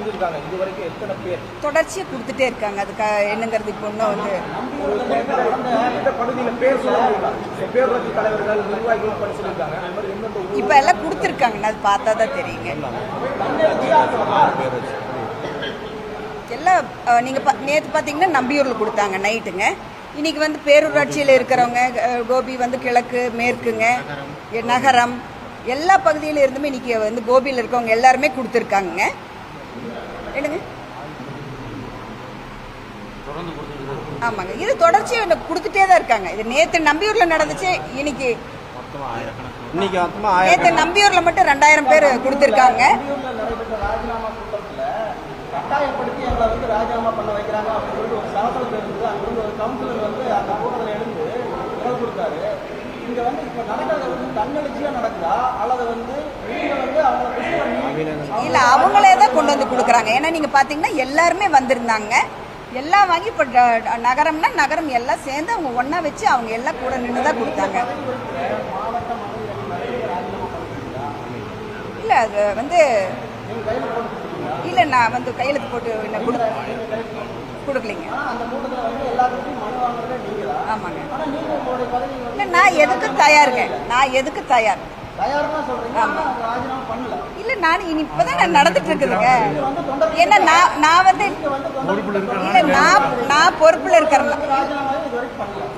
செஞ்சிருக்காங்க இது வரைக்கும் எத்தனை பேர்? தொடர்ச்சியாக கொடுத்துட்டே இருக்காங்க. அதுக்கு என்னங்கிறது இப்போ இன்னும் வந்து இப்போ எல்லாம் கொடுத்துருக்காங்க. அது பார்த்தா தான் தெரியுங்க. எல்லாம் நீங்கள் பா நேற்று பார்த்தீங்கன்னா நம்பியூரில் கொடுத்தாங்க நைட்டுங்க. இன்னைக்கு வந்து பேரூராட்சியில் இருக்கிறவங்க கோபி வந்து கிழக்கு மேற்குங்க நகரம். எல்லா பகுதியில இருந்துமே இன்னைக்கு வந்து கோபியில் இருக்கவங்க எல்லாருமே கொடுத்துருக்காங்க என்னங்க ஆமாங்க. இது தொடர்ச்சியாக கொடுத்துட்டே தான் இருக்காங்க. இது நேற்று நம்பியூரில் நடந்துச்சு இன்னைக்கு இன்னைக்கு மொத்தமா நேற்று நம்பியூரில் மட்டும் ரெண்டாயிரம் பேர் கொடுத்துருக்காங்க. கட்டாயப்படுத்தி எங்களை வந்து ராஜினாமா பண்ண வைக்கிறாங்க அப்படின்னு சொல்லிட்டு ஒரு சலசலப்பு இருந்தது அங்க வந்து ஒரு கவுன்சிலர் வந்து அந்த கூட்டத்தில் எழுந்து குரல் கொடுத்தாரு. இங்க வந்து இப்ப நடக்கிறது வந்து தன்னெழுச்சியா நடக்குதா? அல்லது வந்து நீங்க வந்து அவங்களை புஷ் பண்ணி இல்ல அவங்களே தான் கொண்டு வந்து கொடுக்குறாங்க. ஏன்னா நீங்க பாத்தீங்கன்னா எல்லாருமே வந்திருந்தாங்க. எல்லாம் வாங்கி இப்போ ட- நகரம்னா நகரம் எல்லாம் சேர்ந்து அவங்க ஒன்றா வச்சு அவங்க எல்லாம் கூட நின்று தான் கொடுத்தாங்க. இல்ல அது வந்து இல்ல நான் வந்து கையெழுத்து போட்டு என்ன கொடு கொடுக்கலைங்க. ஆமாங்க. இல்லை நான் எதுக்கு தயாருங்க நான் எதுக்கு தயார்? தயார்னா சொல்றீங்க. ஆனா அவங்க ராஜினாமா பண்ணல. இல்ல நான் இனி இப்பதான் நான் நடந்துட்டு இருக்குதுங்க ஏன்னா நான் நான் வந்து இல்ல நான் நான் பொறுப்புல இருக்கிறேன்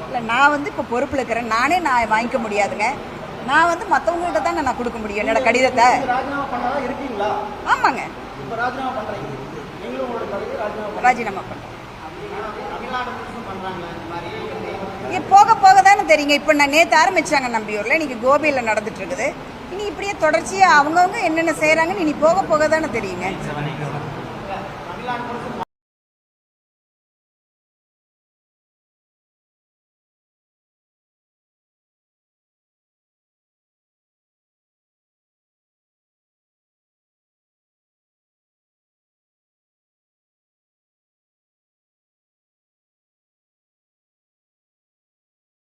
இல்ல நான் வந்து இப்போ பொறுப்புல இருக்கிறேன். நானே நான் வாங்கிக்க முடியாதுங்க. நான் வந்து மற்றவங்கள்ட்ட தாங்க நான் கொடுக்க முடியும் என்னோட கடிதத்தை. நீங்க ராஜினாமா ஆமாங்க. இப்ப ராஜினாமா தெரியுங்க? இப்போ நான் நேற்று ஆரம்பிச்சாங்க நம்பியூரில் இன்னைக்கு கோபியில் நடந்துட்டு இருக்குது. இனி இப்படியே தொடர்ச்சியாக அவங்கவுங்க என்னென்ன செய்கிறாங்கன்னு இனி போக போக தானே தெரியுங்க.